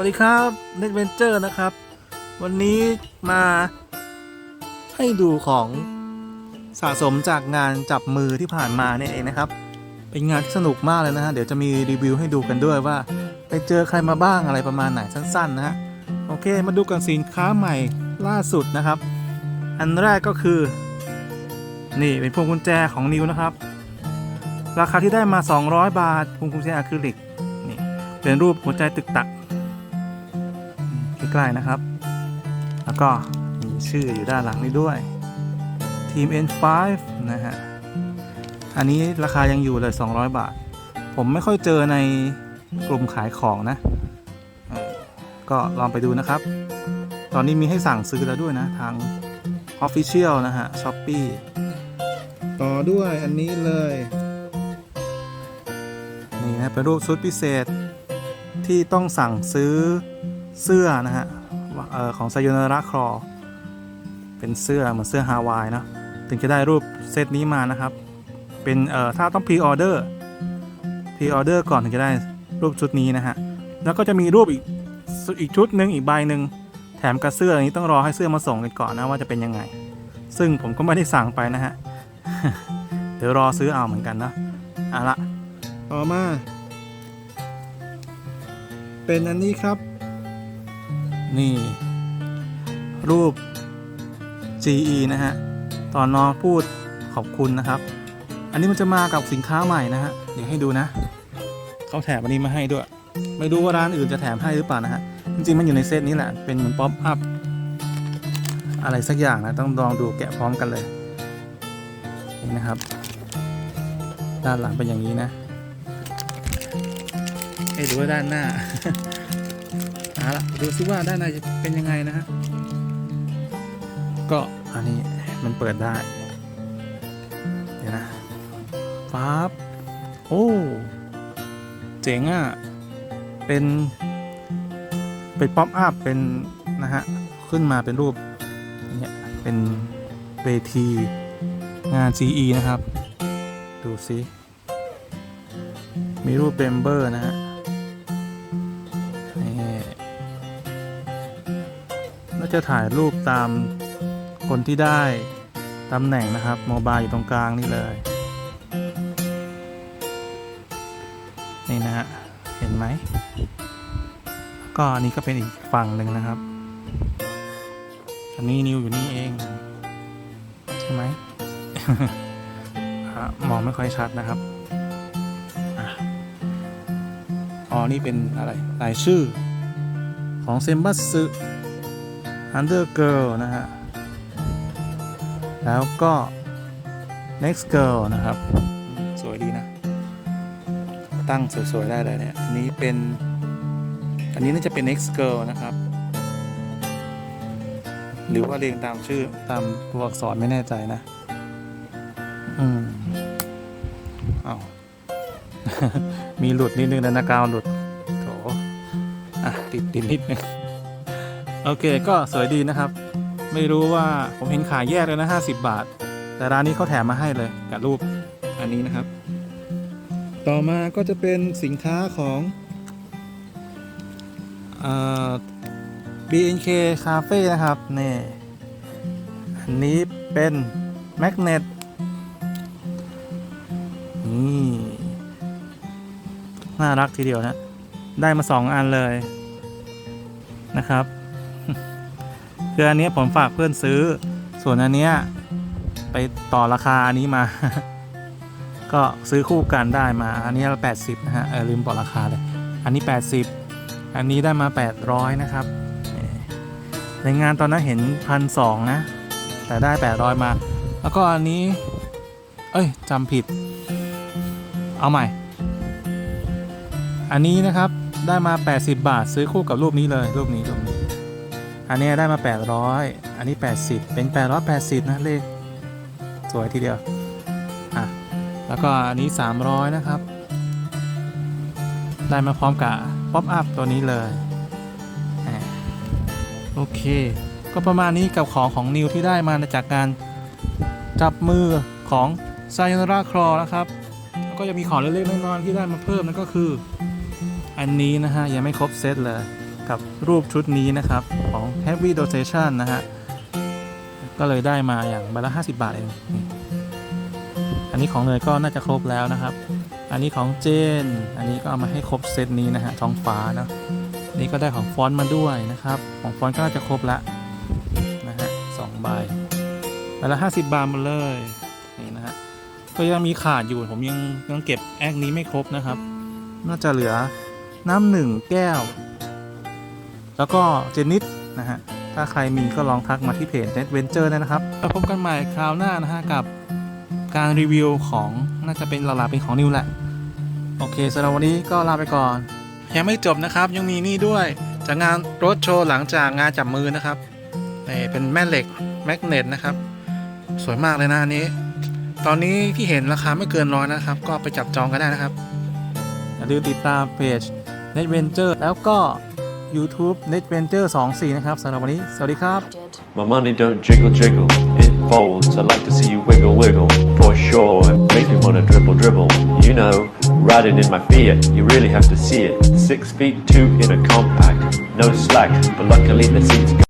วัสดีครับเน็ตเวนเจอร์นะครับ วันนี้มาให้ดูของสะสมจากงานจับมือที่ผ่านมาเนี่ยเองนะครับ เป็นงานที่สนุกมากเลยนะฮะ เดี๋ยวจะมีรีวิวให้ดูกันด้วยว่า ไปเจอใครมาบ้างอะไรประมาณไหนสั้นๆนะฮะ โอเค มาดูกันสินค้าใหม่ล่าสุดนะครับ อันแรกก็คือ นี่เป็นพวงกุญแจของนิวนะครับ ราคาที่ได้มา 200 บาทพวงกุญแจอะคริลิกนี่เป็นรูปหัวใจตึกตัก ใกล้ๆนะครับ แล้วก็มีชื่ออยู่ด้านหลังนี้ด้วยทีม N5 นะฮะ อันนี้ราคายังอยู่เลย 200 บาท ผมไม่ค่อยเจอในกลุ่มขายของนะ ก็ลองไปดูนะครับ ตอนนี้มีให้สั่งซื้อแล้วด้วยนะ ทาง Official นะฮะ Shopee ต่อด้วยอันนี้เลย นี่นะเป็นรูปชุดพิเศษที่ต้องสั่งซื้อ เสื้อนะฮะออของไซโยนาระครอเป็นเสื้อเหมือนเสื้อฮาวายนะถึงจะได้รูปเซตนี้มานะครับ เป็นเอ่อถ้าต้องพรีออเดอร์พรีออเดอร์ก่อนถึงจะได้รูปชุดนี้นะฮะแล้วก็จะมีรูปอีกอีกชุดหนึ่งอีกใบหนึ่งแถมกับเสื้ออันนี้ต้องรอให้เสื้อมาส่งกันก่อนนะว่าจะเป็นยังไง ซึ่งผมก็ไม่ได้สั่งไปนะฮะเดี๋ยวรอซื้อเอาเหมือนกันนะเอาละต่อมา เป็นอันนี้ครับ นี่ รูป GE นะฮะ ตอนน้องพูดขอบคุณนะครับ อันนี้มันจะมากับสินค้าใหม่นะฮะ เดี๋ยวให้ดูนะ เขาแถมอันนี้มาให้ด้วย ไม่รู้ว่าร้านอื่นจะแถมให้หรือเปล่านะฮะ จริงๆมันอยู่ในเซตนี้แหละ เป็นเหมือนป๊อปอัพอะไรสักอย่างนะ ต้องลองดูแกะพร้อมกันเลย นี่นะครับ ด้านหลังเป็นอย่างนี้นะให้ดูว่าด้านหน้า ละดูซิว่าด้านในจะเป็นยังไงนะฮะก็อันนี้มันเปิดได้ เดี๋ยวนะฟ้าบโอ้เจ๋งอะ เป็นเป็นป๊อปอัพเป็นนะฮะ ขึ้นมาเป็นรูปเนี่ยเป็นเวทีงาน GE นะครับ ดูซิมีรูปเบมเบอร์นะฮะ จะถ่ายรูปตามคนที่ได้ตำแหน่งนะครับโมบายอยู่ตรงกลางนี่เลย นี่นะฮะ เห็นไหม ก็อันนี้ก็เป็นอีกฝั่งหนึ่งนะครับ อันนี้นิวอยู่นี่เอง ใช่ไหมมองไม่ค่อยชัดนะครับอ๋อ นี่เป็นอะไรรายชื่อของเซมบัสซึ อันเดอร์เกิลนะฮะ แล้วก็ next girl นะครับ สวยดีนะ ตั้งสวย ๆ ได้เลยเนี่ย อันนี้เป็น อันนี้น่าจะเป็น next girl นะครับ หรือว่าเรียงตามชื่อตามตัวอักษรไม่แน่ใจนะ อืมเอามีหลุดนิดนึงนะนะกาวหลุดโถอะติดติดนิดนึง โอเคก็สวยดีนะครับ ไม่รู้ว่าผมเห็นขายแยกเลยนะ 50 บาท แต่ร้านนี้เขาแถมมาให้เลยกับรูปอันนี้นะครับ ต่อมาก็จะเป็นสินค้าของเอ่อ BNK Cafe นะครับนี่อันนี้เป็นแมกเนตนี่น่ารักทีเดียวนะ ได้มาสองอันเลยนะครับ คืออันนี้ผมฝากเพื่อนซื้อ ส่วนอันเนี้ยไปต่อราคาอันนี้มา ก็ซื้อคู่กันได้มา อันนี้ละ80นะฮะเออลืมบอกราคาเลย อันนี้ 80 อันนี้ได้มา 800 นะครับ ในงานตอนนั้นเห็นพันสองนะ แต่ได้ 800 มา แล้วก็อันนี้ เอ้ยจำผิด เอาใหม่ อันนี้นะครับได้มา 80 บาท ซื้อคู่กับรูปนี้เลยรูปนี้รูปนี้ อันนี้ได้มา 800 อันนี้ 80 เป็น 880 นะเลขสวยทีเดียว อะ แล้วก็อันนี้ 300 นะครับ ได้มาพร้อมกับป๊อปอัพตัวนี้เลยโอเค ก็ประมาณนี้กับของของนิวที่ได้มาจากการจับมือของไซนราครอนะครับ แล้วก็จะมีของเล็กๆน้อยๆที่ได้มาเพิ่มนั่นก็คือ อันนี้นะฮะยังไม่ครบเซตเลย กับรูปชุดนี้นะครับ ของ Heavy Dosation นะฮะ ก็เลยได้มาอย่างใบละ50 บาทเอง อันนี้ของเนยก็น่าจะครบแล้วนะครับ อันนี้ของเจน อันนี้ก็เอามาให้ครบเซตนี้นะฮะท้องฟ้าเนอะนี่ก็ได้ของฟอนต์มาด้วยนะครับ ของฟอนต์ก็น่าจะครบละนะฮะสองใบใบละ50 บาทหมดเลยนี่นะฮะก็ยังมีขาดอยู่ผมยังยังเก็บแอคนี้ไม่ครบนะครับ น่าจะเหลือน้ำหนึ่งแก้ว แล้วก็เจนิดนะฮะ ถ้าใครมีก็ลองทักมาที่เพจ Net Venture นะครับแล้วพบกันใหม่คราวหน้านะฮะกับการรีวิวของน่าจะเป็นหลาๆเป็นของนิวแหละ โอเคสำหรับวันนี้ก็ลาไปก่อน ยังไม่จบนะครับยังมีนี่ด้วย จากงานรถโชว์หลังจากงานจับมือนะครับนี่เป็นแม่เหล็กแมกเนตนะครับ สวยมากเลยนะอันนี้ ตอนนี้ที่เห็นราคาไม่เกินร้อยนะครับ ก็ไปจับจองกันได้นะครับอย่าลืมติดตามเพจ Net Venture แล้วก็ YouTube Net Venture 24 นะครับสำหรับวันนี้ สวัสดีครับ My money don't jiggle jiggle, it folds. I like to see you wiggle wiggle, for sure. Make me wanna dribble dribble. You know, riding in my Fiat, you really have to see it. Six feet two in a compact, no slack, but luckily the seats.